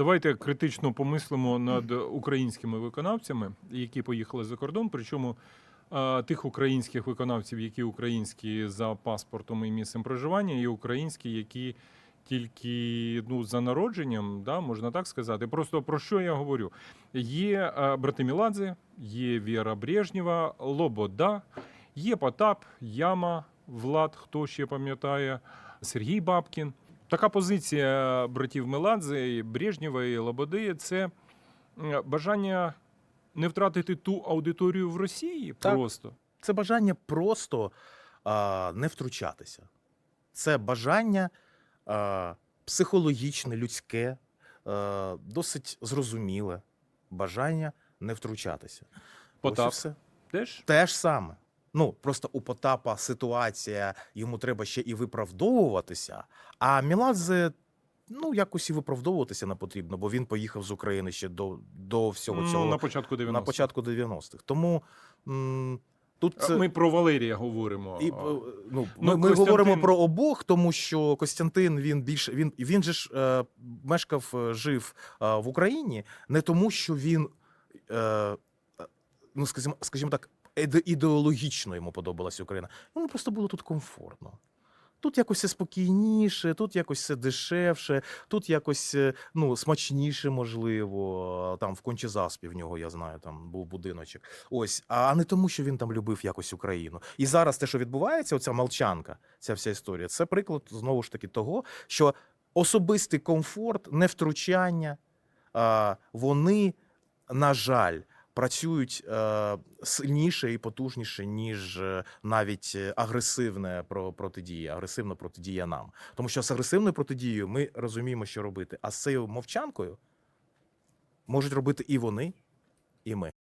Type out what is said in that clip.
Давайте критично помислимо над українськими виконавцями, які поїхали за кордон. Причому тих українських виконавців, які українські за паспортом і місцем проживання, і українські, які тільки ну, за народженням, да, можна так сказати. Просто про що я говорю? Є е, брати Міладзе, є Віра Брежнєва, Лобода, є Потап, Яма, Влад, хто ще пам'ятає, Сергій Бабкін. Така позиція братів Меладзе, і Брежнєва і Лободи це бажання не втратити ту аудиторію в Росії Так. просто. Це бажання просто а, не втручатися. Це бажання а, психологічне, людське, а, досить зрозуміле бажання не втручатися. Ось і Потап все. теж Те ж саме. Ну, просто у Потапа ситуація, йому треба ще і виправдовуватися, а Міладзе. Ну, якось і виправдовуватися не потрібно, бо він поїхав з України ще до, до всього ну, цього на початку 90-х. на початку 90-х. Тому м, тут це Ми про Валерія говоримо. і, е, ну, Ну, ми, ми говоримо про обох, тому що Костянтин він більше він, він же ж е, мешкав, е, жив е, в Україні не тому, що він, е, е, ну скажімо, скажімо так, ідеологічно йому подобалася Україна. Йому просто було тут комфортно. Тут якось все спокійніше, тут якось все дешевше, тут якось е, ну, смачніше, можливо. Там в Кончезаспі в нього, я знаю, там був будиночок. Ось, а не тому, що він там любив якось Україну. І зараз те, що відбувається, оця молчанка, ця вся історія, це приклад знову ж таки того, що особистий комфорт, невтручання, вони, на жаль, працюють е, сильніше і потужніше, ніж е, навіть е, агресивне про- протидія, агресивна протидія нам. Тому що з агресивною протидією ми розуміємо, що робити. А з цією мовчанкою можуть робити і вони, і ми.